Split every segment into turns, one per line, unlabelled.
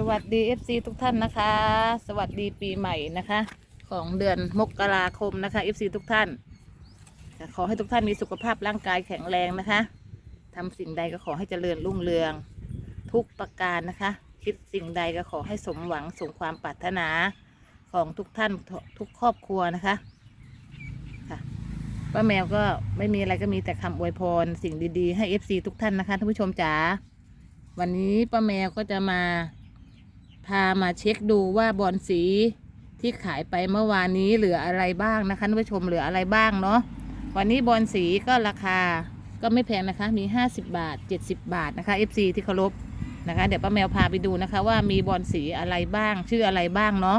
สวัสดี FC ทุกท่านนะคะ สวัสดีปีใหม่นะคะ ของเดือนมกราคมนะคะ FC ทุกท่านขอให้ทุกท่านมีสุขภาพร่างกายแข็งแรงนะคะทำสิ่งใดก็ขอให้เจริญรุ่งเรือง ทุกประการนะคะ คิดสิ่งใดก็ขอให้สมหวังสมความปรารถนาของทุกท่านทุกครอบครัวนะคะค่ะป้าแมวก็ไม่มีอะไรก็มีแต่คำอวยพรสิ่งดีๆให้ FC ทุกท่านนะคะท่านผู้ชมจ๋าวันนี้ป้าแมวก็จะมา พามาเช็คดูว่าบอลสีที่ขายไปเมื่อวานนี้เหลืออะไรบ้างนะคะท่านผู้ชมเหลืออะไรบ้างเนาะวันนี้บอลสีก็ราคาก็ไม่แพงนะคะ มี 50 บาท 70 บาทนะคะ FC ที่เคารพนะคะ เดี๋ยวป้าแมวพาไปดูนะคะ ว่ามีบอลสีอะไรบ้าง ชื่ออะไรบ้างเนาะ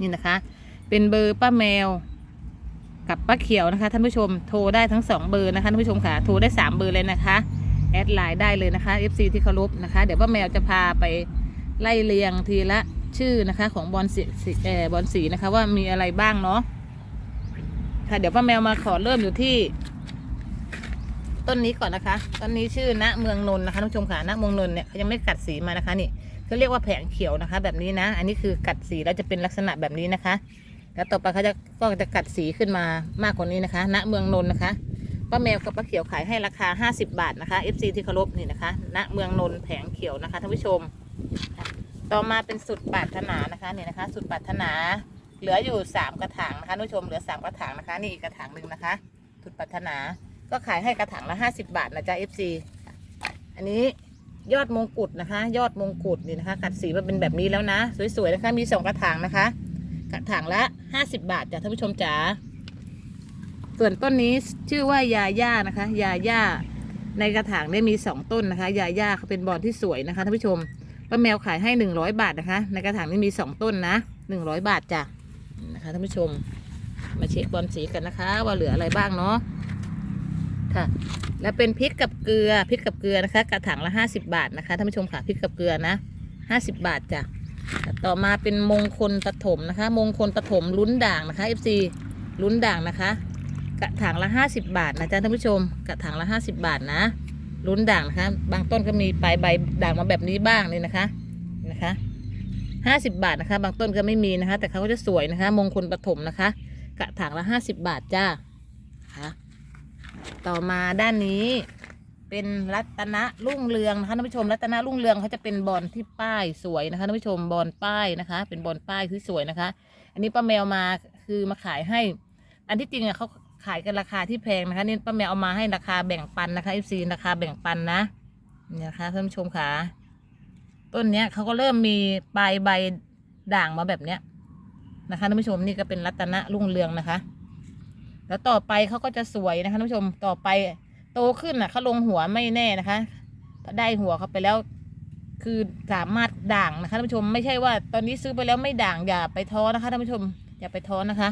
นี่นะคะ เป็นเบอร์ป้าแมวกับป้าเขียวนะคะท่านผู้ชมโทรได้ทั้งสองเบอร์นะคะท่านผู้ชมค่ะโทรได้สามเบอร์เลยนะคะแอดไลน์ได้เลยนะคะ FC ที่เคารพนะคะ เดี๋ยวป้าแมวจะพาไป ไล่เรียงทีละชื่อนะคะ ของบอลสีสเอ่อบอลสีนะคะ ว่ามีอะไรบ้างเนาะค่ะเดี๋ยวป้าแมวมาขอเริ่มอยู่ที่ ต้นนี้ก่อนนะคะต้นนี้ชื่อณเมืองนนท์นะคะท่านผู้ชมค่ะณเมืองนนท์เนี่ยเขายังไม่กัดสีมานะคะนี่เขาเรียกว่าแผงเขียวนะคะ แบบนี้นะ อันนี้คือกัดสีแล้วจะเป็นลักษณะแบบนี้นะคะ แล้วต่อไปเขาจะก็จะกัดสีขึ้นมามากกว่านี้นะคะ ณเมืองนนท์นะคะป้าแมวกับป้าเขียวขายให้ราคา 50 บาทนะคะ FC ที่เคารพนี่นะคะ ณเมืองนนท์แผงเขียวนะคะท่านผู้ชมค่ะ ต่อมาเป็นสุดปรารถนานะคะนี่นะคะ สุดปรารถนา เหลืออยู่3กระถางนะคะท่านผู้ชมเหลือ3กระถางนะคะ นี่อีกกระถางหนึ่งนะคะ สุดปรารถนาก็ขายให้กระถางละ50บาทนะจ๊ะ FC ค่ะอันนี้ยอดมงกุฎนะคะ ยอดมงกุฎนี่นะคะกัดสีมาเป็นแบบนี้แล้วนะ สวยๆนะคะมีสองกระถางนะคะ กระถางละ50บาทจ้ะท่านผู้ชมจ๋าส่วนต้นนี้ชื่อว่ายาย่านะคะ ยาย่าในกระถางเนี่ยมีสองต้นนะคะ ยาย่าเขาเป็นบอลที่สวยนะคะท่านผู้ชม ป้าแมวขายให้หนึ่งร้อยบาทนะคะ ในกระถางนี้มีสองต้นนะหนึ่งร้อยบาทจ้ะนะคะท่านผู้ชม มาเช็คบอลสีกันนะคะ ว่าเหลืออะไรบ้างเนาะค่ะ แล้วเป็นพริกกับเกลือพริกกับเกลือนะคะ กระถางละห้าสิบบาทนะคะท่านผู้ชมค่ะพริกกับเกลือนะห้าสิบบาทจ้ะต่อมาเป็นมงคลปฐมนะคะ มงคลปฐมลุ้นด่างนะคะ FC ลุ้นด่างนะคะ กระถางละห้าสิบาทนะจ๊ะท่านผู้ชม กระถางละห้าสิบาทนะ ลุ้นด่างนะคะ บางต้นก็มีปลายใบด่างมาแบบนี้บ้างนี่นะคะนะคะห้าสิบาทนะคะ บางต้นก็ไม่มีนะคะ แต่เขาก็จะสวยนะคะ มงคลปฐมนะคะ กระถางละห้าสิบบาทจ้าค่ะต่อมาด้านนี้เป็นรัตนะรุ่งเรืองนะคะท่านผู้ชมรัตนะรุ่งเรืองเขาจะเป็นบอลที่ป้ายสวยนะคะท่านผู้ชมบอลป้ายนะคะ เป็นบอลป้ายที่สวยนะคะ อันนี้ป้าแมวมาคือมาขายให้ อันที่จริงอะเขา ขายกันราคาที่แพงนะคะนี่ป้าแมวเอามาให้ราคาแบ่งปันนะคะซีราคาแบ่งปันนะนี่นะคะท่านผู้ชมค่ะต้นเนี้ยเขาก็เริ่มมีปลายใบด่างมาแบบเนี้ยนะคะท่านผู้ชมนี่ก็เป็นรัตนะรุ่งเรืองนะคะ แล้วต่อไปเขาก็จะสวยนะคะท่านผู้ชมต่อไปโตขึ้นอะเขาลงหัวไม่แน่นะคะถ้าได้หัวเขาไปแล้ว คือสามารถด่างนะคะท่านผู้ชมไม่ใช่ว่าตอนนี้ซื้อไปแล้วไม่ด่างอย่าไปท้อนะคะท่านผู้ชมอย่าไปท้อนะคะ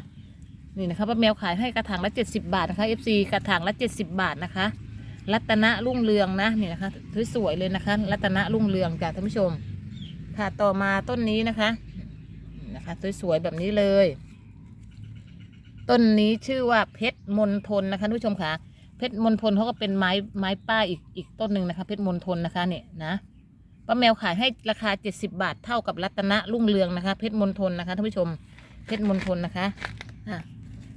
นี่นะคะป้าแมวขายให้กระถางละ70 บาทนะคะ FC กระถางละ 70 บาทนะคะ รัตนะรุ่งเรืองนะนี่นะคะสวยๆเลยนะคะ รัตนะรุ่งเรืองจ้ะท่านผู้ชม ค่ะต่อมาต้นนี้นะคะนะคะสวยๆแบบนี้เลย ต้นนี้ชื่อว่าเพชรมณฑลนะคะท่านผู้ชมค่ะเพชรมณฑลเขาก็เป็นไม้ไม้ป้ายอีกอีกต้นหนึ่งนะคะ เพชรมณฑลนะคะเนี่ยนะป้าแมวขายให้ราคา 70 บาทเท่ากับรัตนะรุ่งเรืองนะคะ เพชรมณฑลนะคะท่านผู้ชม เพชรมณฑลนะคะอะ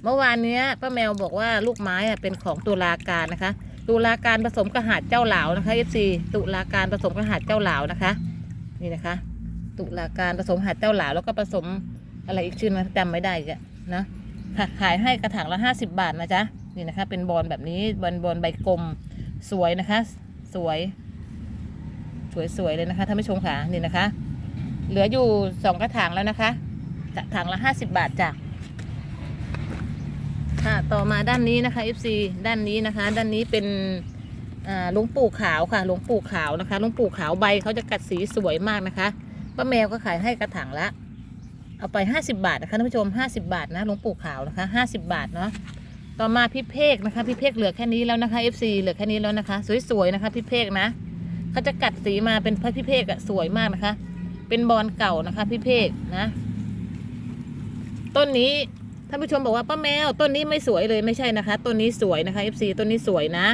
เมื่อวานเนี้ยป้าแมวบอกว่าลูกไม้อะเป็นของตุลาการนะคะ ตุลาการผสมกระหาดเจ้าเหลานะคะ FC ตุลาการผสมกระหาดเจ้าเหลานะคะ นี่นะคะ ตุลาการผสมหาดเจ้าเหลาแล้วก็ผสมอะไรอีกชื่อนะจำไม่ได้อีกอะนะค่ะขายให้กระถางละห้าสิบบาทนะจ๊ะนี่นะคะ เป็นบอลแบบนี้บอลบอลใบกลมสวยนะคะ สวย สวยๆเลยนะคะท่านผู้ชมค่ะนี่นะคะ เหลืออยู่สองกระถางแล้วนะคะกระถางละห้าสิบบาทจ้ะ ค่ะต่อมาด้านนี้นะคะ FC ด้านนี้นะคะ ด้านนี้เป็นหลวงปู่ขาวค่ะหลวงปู่ขาวนะคะหลวงปู่ขาวใบเขาจะกัดสีสวยมากนะคะป้าแมวก็ขายให้กระถางละ เอาไป 50 บาทนะคะท่านผู้ชม 50 บาทนะหลวงปู่ขาวนะคะ50 บาทเนาะต่อมาพี่เพกนะคะพี่เพกเหลือแค่นี้แล้วนะคะ FC เหลือแค่นี้แล้วนะคะ สวยๆนะคะพี่เพกนะเขาจะกัดสีมาเป็นพระพี่เพกอะสวยมากนะคะ เป็นบอลเก่านะคะพี่เพกนะ ต้นนี้ ท่านผู้ชมบอกว่าป้าแมวต้นนี้ไม่สวยเลยไม่ใช่นะคะ ต้นนี้สวยนะคะ FC ต้นนี้สวยนะ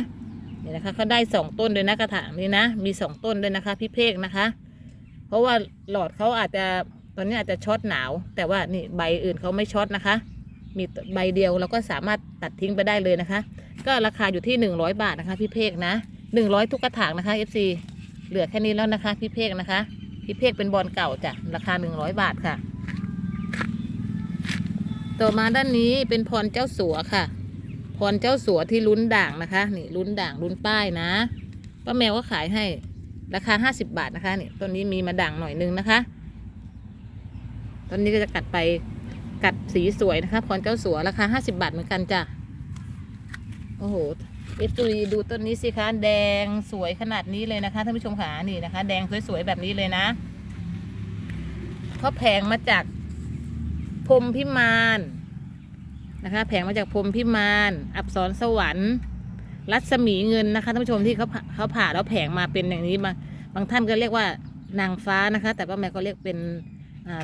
นี่นะคะเขาได้สองต้นเลยนะกระถางนี้นะ มีสองต้นด้วยนะคะ พี่เพกนะคะ เพราะว่าหลอดเขาอาจจะตอนนี้อาจจะช็อตหนาว แต่ว่านี่ใบอื่นเขาไม่ช็อตนะคะ มีใบเดียวเราก็สามารถตัดทิ้งไปได้เลยนะคะ ก็ราคาอยู่ที่ 100 บาทนะคะ พี่เพกนะ 100 ทุกกระถางนะคะ FC เหลือแค่นี้แล้วนะคะ พี่เพกนะคะ พี่เพกเป็นบอลเก่าจ้ะราคา 100 บาทค่ะ ต่อมาด้านนี้เป็นพรเจ้าสัวค่ะ พรเจ้าสัวที่ลุ้นด่างนะคะ นี่ลุ้นด่างลุ้นป้ายนะป้าแมวก็ขายให้ราคา50บบาทนะคะนี่ต้นนี้มีมาด่างหน่อยนึงนะคะต้นนี้ก็จะกัดไปกัดสีสวยนะคะพรเจ้าสัวราคา50บาทเหมือนกันจ้ะโอ้โหเอฟซีดูต้นนี้สิคะแดงสวยขนาดนี้เลยนะคะท่านผู้ชมขานี่นะคะ แดงสวยๆแบบนี้เลยนะเขาแพงมาจาก พรมพิมานนะคะ แผงมาจากพรมพิมาน อับสรสวรรค์ รัศมีเงินนะคะท่านผู้ชมที่เขาเขาผ่าแล้วแผงมาเป็นอย่างนี้บาบางท่านก็เรียกว่านางฟ้านะคะ แต่ป้าแม่ก็เรียกเป็น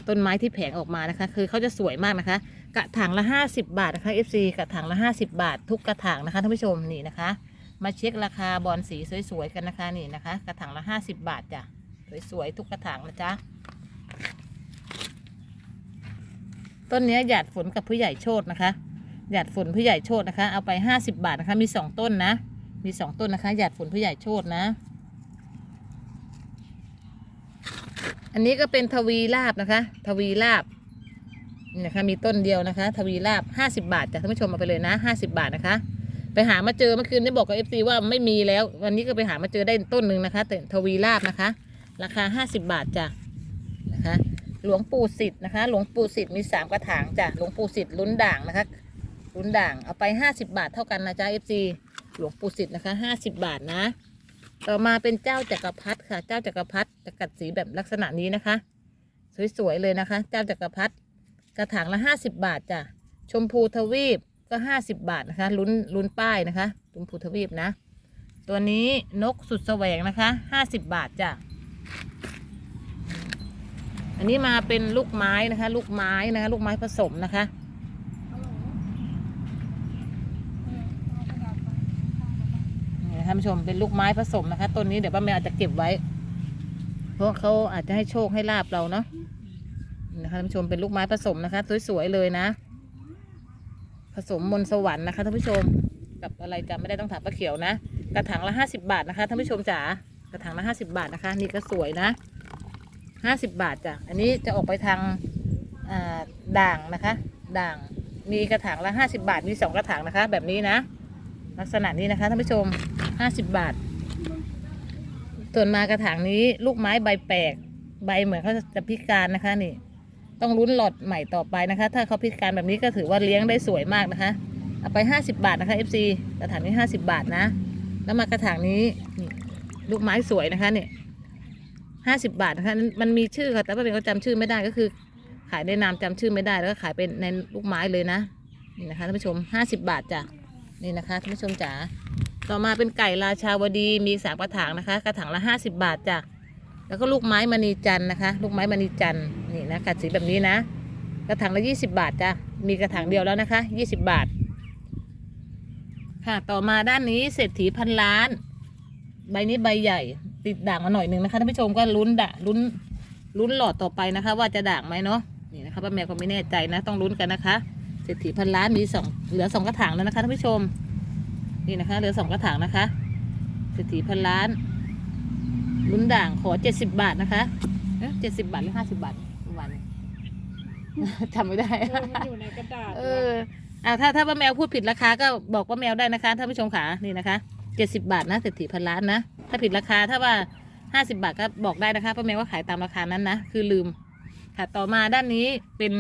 ต้นไม้ที่แผงออกมานะคะ คือเขาจะสวยมากนะคะ กระถางละ 50 บาทนะคะ FC กระถางละ 50 บาท ทุกกระถางนะคะท่านผู้ชมนี่นะคะ มาเช็คราคาบอลสีสวยๆกันนะคะนี่นะคะ กระถางละ 50 บาทจ้ะสวยๆทุกกระถางนะจ๊ะ ต้นนี้หยาดฝนกับผู้ใหญ่โชตนะคะหยาดฝนผู้ใหญ่โชตนะคะ เอาไปห้าสิบาทนะคะ มีสองต้นนะ มีสองต้นนะคะหยาดฝนผู้ใหญ่โชตนะ อันนี้ก็เป็นทวีลาบนะคะ ทวีลาบนี่นะคะมีต้นเดียวนะคะ ทวีลาบห้าสิบาทจ้ะท่านผู้ชมเอาไปเลยนะห้าสิบาทนะคะ ไปหามาเจอเมื่อคืนได้บอกกับเอฟซีว่าไม่มีแล้ว วันนี้ก็ไปหามาเจอได้ต้นหนึ่งนะคะแต่ทวีลาบนะคะ ราคาห้าสิบาทจ้ะนะคะ หลวงปู่สิทธิ์นะคะ หลวงปู่สิทธิ์มีสามกระถางจ้ะ หลวงปู่สิทธิ์ลุ้นด่างนะคะ ลุ้นด่าง เอาไปห้าสิบาทเท่ากันนะจ๊ะเอฟซีหลวงปู่สิทธิ์นะคะห้าสิบบาทนะ ต่อมาเป็นเจ้าจักรพรรดิค่ะ เจ้าจักรพรรดิจะกัดสีแบบลักษณะนี้นะคะ สวยๆเลยนะคะ เจ้าจักรพรรดิกระถางละห้าสิบาทจ้ะ ชมพูทวีปก็ห้าสิบาทนะคะลุ้นลุ้นป้ายนะคะชมพูทวีปนะ ตัวนี้นกสุดแสวงนะคะห้าสิบบาทจ้ะ อันนี้มาเป็นลูกไม้นะคะ ลูกไม้นะคะ ลูกไม้ผสมนะคะ นี่นะคะท่านผู้ชมเป็นลูกไม้ผสมนะคะต้นนี้เดี๋ยวป้าแมวอาจจะเก็บไว้ เพราะเขาอาจจะให้โชคให้ลาบเราเนาะนะคะท่านผู้ชมเป็นลูกไม้ผสมนะคะ สวยๆเลยนะ ผสมมนสวรรค์นะคะท่านผู้ชมกับอะไรจำไม่ได้ต้องถามป้าเขียวนะกระถางละห้าสิบาทนะคะท่านผู้ชมจ๋ากระถางละห้าสิบาทนะคะ นี่ก็สวยนะ ห้าสิบาทจ้ะ อันนี้จะออกไปทางด่างนะคะ ด่าง มีกระถางละห้าสิบาท มีสองกระถางนะคะ แบบนี้นะ ลักษณะนี้นะคะท่านผู้ชมห้าสิบบาท ส่วนมากระถางนี้ลูกไม้ใบแปลก ใบเหมือนเขาจะพิการนะคะนี่ ต้องลุ้นหลอดใหม่ต่อไปนะคะ ถ้าเขาพิการแบบนี้ก็ถือว่าเลี้ยงได้สวยมากนะคะ เอาไปห้าสิบาทนะคะ FC กระถางนี้ห้าสิบาทนะ แล้วมากระถางนี้นี่ลูกไม้สวยนะคะเนี่ย ห้าสิบาทนะคะมันมีชื่อค่ะ แต่ว่าเป็นเขาจำชื่อไม่ได้ก็คือ ขายในนามจำชื่อไม่ได้แล้วก็ขายเป็นในลูกไม้เลยนะนี่นะคะท่านผู้ชมห้าสิบาทจ้ะนี่นะคะท่านผู้ชมจ๋าต่อมาเป็นไก่ราชาวดีมีสามกระถางนะคะ กระถางละห้าสิบาทจ้ะแล้วก็ลูกไม้มณีจันนะคะ ลูกไม้มณีจันนี่นะกัดสีแบบนี้นะ กระถางละยี่สิบาทจ้ะมีกระถางเดียวแล้วนะคะยี่สิบาท ค่ะต่อมาด้านนี้เศรษฐีพันล้าน ใบนี้ใบใหญ่ ติดด่างมาหน่อยหนึ่งนะคะท่านผู้ชมก็ลุ้นด่าลุ้นลุ้นหลอดต่อไปนะคะ ว่าจะด่างไหมเนาะนี่นะคะป้าแมวก็ไม่แน่ใจนะ ต้องลุ้นกันนะคะเศรษฐีพันล้านมีสองเหลือสองกระถางแล้วนะคะท่านผู้ชม นี่นะคะ เหลือสองกระถางนะคะเศรษฐีพันล้านลุ้นด่างขอเจ็ดสิบบาทนะคะเจ็ดสิบบาทหรือห้าสิบาทเมื่อวันจำไม่ได้
เออมันอยู่ในกระดาษ
เอออ่าถ้าถ้าป้าแมวพูดผิดราคาก็บอกป้าแมวได้นะคะท่านผู้ชมขานี่นะคะ เจ็ดสิบาทนะเศรษฐีพันล้านนะ ถ้าผิดราคาถ้าว่าห้าสิบาทก็บอกได้นะคะป้าแมวว่าขายตามราคานั้นนะ คือลืม ค่ะต่อมาด้านนี้เป็น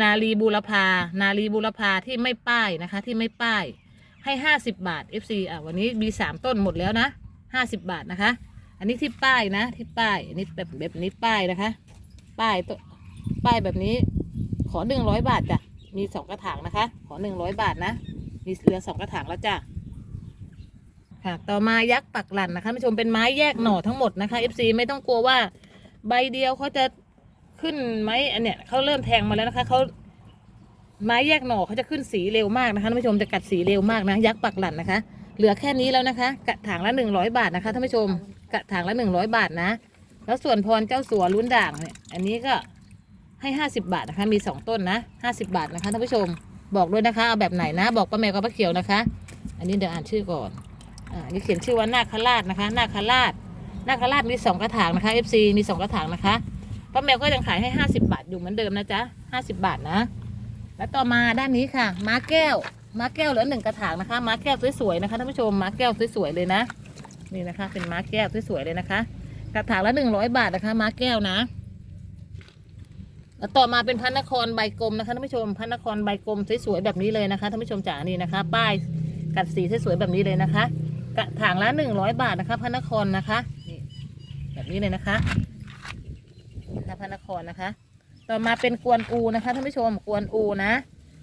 นาลีบูรพา นาลีบูรพาที่ไม่ป้ายนะคะ ที่ไม่ป้าย ให้ห้าสิบบาท FC อะวันนี้มีสามต้นหมดแล้วนะห้าสิบบาทนะคะ อันนี้ที่ป้ายนะที่ป้ายอันนี้แบบแบบนี้ป้ายนะคะ ป้ายตัวป้ายแบบนี้ ขอหนึ่งร้อยบาทจ้ะมีสองกระถางนะคะ ขอหนึ่งร้อยบาทนะ มีเหลือสองกระถางแล้วจ้ะ ค่ะต่อมายักษ์ปักหลันนะคะท่านผู้ชมเป็นไม้แยกหน่อทั้งหมดนะคะ FC ไม่ต้องกลัวว่า ใบเดียวเขาจะขึ้นไหมอันเนี้ยเขาเริ่มแทงมาแล้วนะคะเขาไม้แยกหน่อเขาจะขึ้นสีเร็วมากนะคะท่านผู้ชมจะกัดสีเร็วมากนะ ยักษ์ปักหลันนะคะ เหลือแค่นี้แล้วนะคะ กระถางละหนึ่งร้อยบาทนะคะท่านผู้ชมกระถางละหนึ่งร้อยบาทนะ แล้วส่วนพรเจ้าสัวลุ้นด่างเนี่ยอันนี้ก็ให้ห้าสิบาทนะคะ มีสองต้นนะห้าสิบาทนะคะท่านผู้ชมบอกด้วยนะคะเอาแบบไหนนะ บอกป้าแมวกับป้าเขียวนะคะ อันนี้เดี๋ยวอ่านชื่อก่อน อ่านี่เขียนชื่อว่านาคราชนะคะ นาคราชนาคราชมีสองกระถางนะคะ FC มีสองกระถางนะคะป้าแมวก็ยังขายให้ห้าสิบาทอยู่เหมือนเดิมนะจ๊ะห้าสิบาทนะ แล้วต่อมาด้านนี้ค่ะ ม้าแก้ว ม้าแก้วเหลือหนึ่งกระถางนะคะ ม้าแก้วสวยๆนะคะท่านผู้ชม ม้าแก้วสวยๆเลยนะ นี่นะคะ เป็นม้าแก้วสวยๆเลยนะคะ กระถางละหนึ่งร้อยบาทนะคะ ม้าแก้วนะ แล้วต่อมาเป็นพระนครใบกลมนะคะท่านผู้ชมพระนครใบกลมสวยๆแบบนี้เลยนะคะท่านผู้ชมจ๋านี่นะคะ ป้ายกัดสีสวยๆแบบนี้เลยนะคะ กระถางละหนึ่งร้อยบาทนะคะ พระนครนะคะนี่แบบนี้เลยนะคะนะคะพระนครนะคะ ต่อมาเป็นกวนอูนะคะท่านผู้ชมกวนอูนะ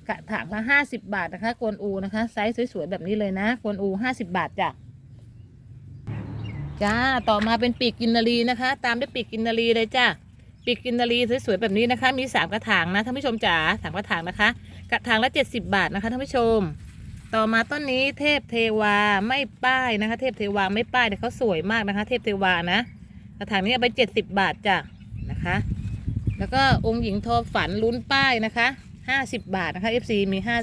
กระถางละห้าสิบบาทนะคะ กวนอูนะคะไซส์สวยๆแบบนี้เลยนะ กวนอูห้าสิบบาทจ้ะจ้าต่อมาเป็นปีกกินนารีนะคะ ตามด้วยปีกกินนารีเลยจ้าปีกกินนารีสวยๆแบบนี้นะคะ มีสามกระถางนะท่านผู้ชมจ๋าสามกระถางนะคะ กระถางละเจ็ดสิบบาทนะคะท่านผู้ชม ต่อมาต้นนี้เทพเทวาไม่ป้ายนะคะ เทพเทวาไม่ป้ายแต่เขาสวยมากนะคะ เทพเทวานะกระถางนี้เอาไปเจ็ดสิบบาทจ้ะนะคะ แล้วก็องค์หญิงทอฝันลุ้นป้ายนะคะห้าสิบบาทนะคะ FC มีห้า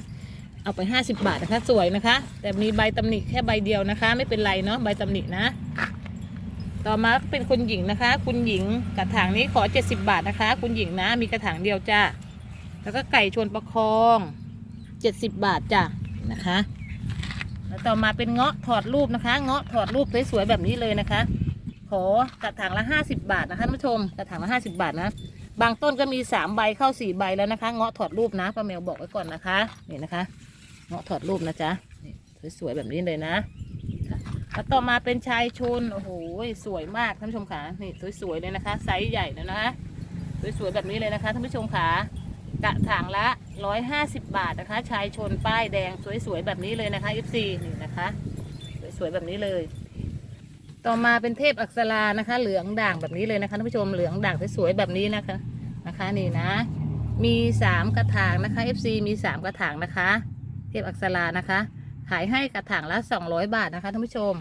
เอาไปห้าสิบบาทนะคะสวยนะคะ แต่มีใบตำหนิแค่ใบเดียวนะคะ ไม่เป็นไรเนาะใบตำหนินะ ต่อมาเป็นคุณหญิงนะคะ คุณหญิงกระถางนี้ขอ70บาทนะคะ คุณหญิงนะมีกระถางเดียวจ้าแล้วก็ไก่ชวนประคอง70บาทจ้ะ นะคะ แล้วต่อมาเป็นเงาะถอดรูปนะคะ เงาะถอดรูปสวยๆแบบนี้เลยนะคะ ขอกระถางละ50บาทนะคะท่านผู้ชมกระถางละ50บาทนะบางต้นก็มี3ใบเข้า4ใบแล้วนะคะ เงาะถอดรูปนะป้าแมวบอกไว้ก่อนนะคะนี่นะคะ เงาะถอดรูปนะจ๊ะสวยๆแบบนี้เลยนะแล้วต่อมาเป็นชายชนโอ้โหสวยมากท่านผู้ชมค่ะนี่สวยๆเลยนะคะไซส์ใหญ่แล้วนะคะสวยๆแบบนี้เลยนะคะท่านผู้ชมค่ะกระถางละ ร้อยห้าสิบบาทนะคะ ชายชนป้ายแดงสวยๆแบบนี้เลยนะคะ FC นี่นะคะ สวยๆแบบนี้เลย ต่อมาเป็นเทพอักษรานะคะ เหลืองด่างแบบนี้เลยนะคะท่านผู้ชมเหลืองด่างสวยๆแบบนี้นะคะนะคะนี่นะ มีสามกระถางนะคะ FC มีสามกระถางนะคะ เทพอักษรานะคะ ขายให้กระถางละ 200 บาทนะคะท่านผู้ชม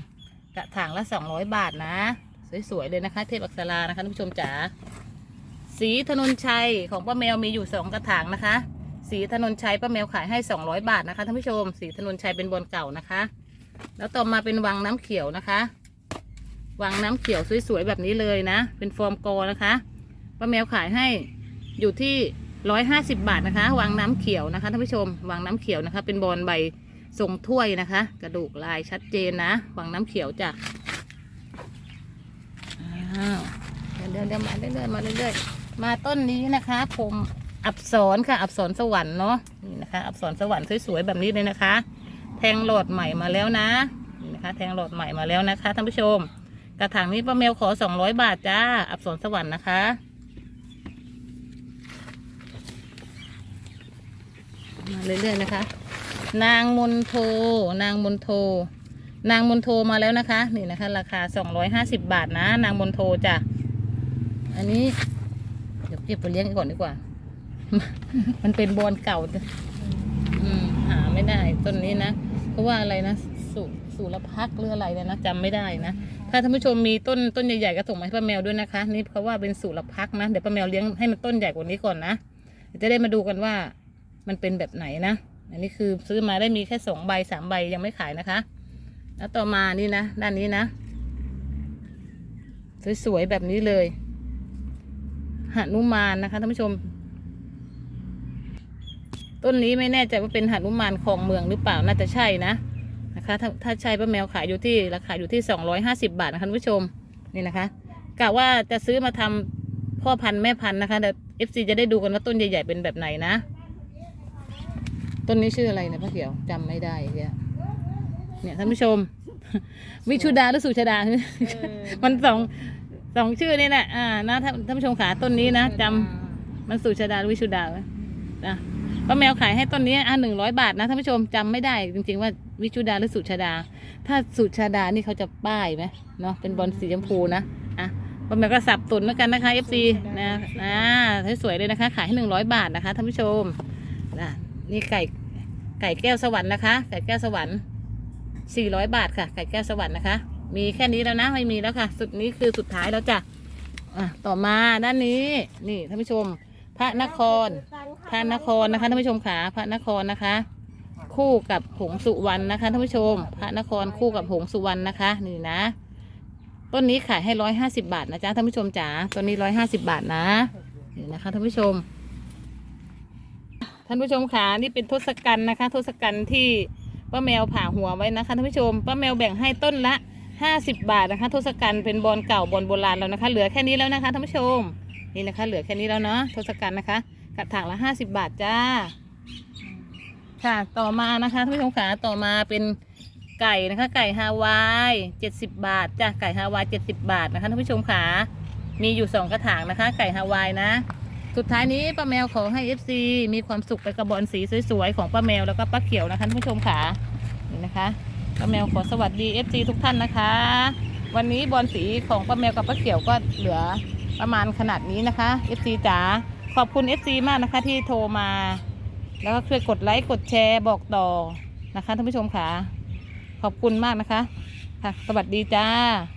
กระถางละ 200 บาทนะ สวยๆเลยนะคะ เทพอักษรานะคะท่านผู้ชมจ๋าสีถนนชัยของป้าแมวมีอยู่สองกระถางนะคะ สีถนนชัยป้าแมวขายให้ 200 บาทนะคะท่านผู้ชม สีถนนชัยเป็นบอลเก่านะคะ แล้วต่อมาเป็นวังน้ำเขียวนะคะวังน้ำเขียวสวยๆแบบนี้เลยนะ เป็นฟอร์มโกนะคะป้าแมวขายให้อยู่ที่ร้อยห้าสิบบาทนะคะวังน้ำเขียวนะคะท่านผู้ชมวังน้ำเขียวนะคะ เป็นบอลใบทรงถ้วยนะคะ กระดูกลายชัดเจนนะวังน้ำเขียวจ้ะอ้าวเดินเดินมาเรื่อยๆมาเรื่อยๆมาต้นนี้นะคะผม อับสรค่ะอับสรสวรรค์เนาะนี่นะคะ อับสรสวรรค์สวยๆแบบนี้เลยนะคะ แทงหลอดใหม่มาแล้วนะนี่นะคะ แทงหลอดใหม่มาแล้วนะคะท่านผู้ชม กระถางนี้ป้าเมลขอสองร้อยบาทจ้า อับสรสวรรค์นะคะมาเรื่อยๆนะคะ นางมนโท นางมนโท นางมนโทมาแล้วนะคะ นี่นะคะ ราคาสองร้อยห้าสิบบาทนะ นางมนโทจ้ะอันนี้ เดี๋ยวเก็บไปเลี้ยงก่อนดีกว่า มันเป็นบอนเก่าอืมหาไม่ได้ต้นนี้นะเพราะว่าอะไรนะสุสุรพักหรืออะไรเนี่ยนะจำไม่ได้นะถ้าท่านผู้ชมมีต้นต้นใหญ่ๆก็ส่งมาให้ป้าแมวด้วยนะคะ นี่เพราะว่าเป็นสุรพักนะเดี๋ยวป้าแมวเลี้ยงให้มันต้นใหญ่กว่านี้ก่อนนะจะได้มาดูกันว่ามันเป็นแบบไหนนะอันนี้คือซื้อมาได้มีแค่สองใบสามใบยังไม่ขายนะคะ แล้วต่อมานี่นะด้านนี้นะ สวยๆแบบนี้เลยหนุมานนะคะท่านผู้ชม ต้นนี้ไม่แน่ใจว่าเป็นหนุมานคลองเมืองหรือเปล่าน่าจะใช่นะนะคะถ้าถ้าใช่ป้าแมวขายอยู่ที่ราคาอยู่ที่สองร้อยห้าสิบาทนะคะท่านผู้ชมนี่นะคะกะว่าจะซื้อมาทำพ่อพันธุ์แม่พันธุ์นะคะเดี๋ยวเอฟซีจะได้ดูกันว่าต้นใหญ่ๆเป็นแบบไหนนะ ต้นนี้ชื่ออะไรนะป้าเขียวจำไม่ได้เนี่ยเนี่ยท่านผู้ชม วิชุดาหรือสุชาดามันสองสองชื่อนี่แหละอ่านะท่านท่านผู้ชมขาต้นนี้นะจำมันสุชาดาหรือวิชุดาไหมนะ ป้าแมวขายให้ต้นนี้อะหนึ่งร้อยบาทนะท่านผู้ชมจำไม่ได้จริงๆว่าวิชุดาหรือสุชาดา ถ้าสุชาดานี่เขาจะป้ายไหมเนาะเป็นบอลสีชมพูนะอะป้าแมวก็สับตุนแล้วกันนะคะ FC นะนะสวยๆเลยนะคะ ขายให้หนึ่งร้อยบาทนะคะท่านผู้ชมนะนี่ไก่ไก่แก้วสวรรค์นะคะ ไก่แก้วสวรรค์สี่ร้อยบาทค่ะ ไก่แก้วสวรรค์นะคะ มีแค่นี้แล้วนะไม่มีแล้วค่ะ สุดนี้คือสุดท้ายแล้วจ้ะอะต่อมาด้านนี้นี่ท่านผู้ชม พระนคร พระนครนะคะท่านผู้ชมขาพระนครนะคะ คู่กับหงสุวรรณนะคะท่านผู้ชม พระนครคู่กับหงสุวรรณนะคะนี่นะ ต้นนี้ขายให้ร้อยห้าสิบาทนะจ๊ะท่านผู้ชมจ๋าต้นนี้ร้อยห้าสิบาทนะนี่นะคะท่านผู้ชม ท่านผู้ชมขานี่เป็นทศกัณฐ์นะคะ ทศกัณฐ์ที่ป้าแมวผ่าหัวไว้นะคะท่านผู้ชมป้าแมวแบ่งให้ต้นละห้าสิบบาทนะคะทศกัณฐ์เป็นบอลเก่าบอลโบราณแล้วนะคะ เหลือแค่นี้แล้วนะคะท่านผู้ชมนี่นะคะ เหลือแค่นี้แล้วเนาะทศกัณฐ์นะคะ กระถางละห้าสิบบาทจ้า ค่ะต่อมานะคะท่านผู้ชมขาต่อมาเป็นไก่นะคะ ไก่ฮาวายเจ็ดสิบบาทจ้ะไก่ฮาวายเจ็ดสิบบาทนะคะท่านผู้ชมขามีอยู่สองกระถางนะคะ ไก่ฮาวายนะ สุดท้ายนี้ป้าแมวขอให้ FC มีความสุขไปกระบอนสีสวยๆของป้าแมวแล้วก็ป้าเขียวนะคะท่านผู้ชมขานี่นะคะป้าแมวขอสวัสดี FC ทุกท่านนะคะ วันนี้บอลสีของป้าแมวกับป้าเขียวก็เหลือประมาณขนาดนี้นะคะ FC จ๋า ขอบคุณ FC มากนะคะที่โทรมา แล้วก็ช่วยกดไลค์กดแชร์บอกต่อนะคะท่านผู้ชมค่ะ ขอบคุณมากนะคะค่ะสวัสดีจ้า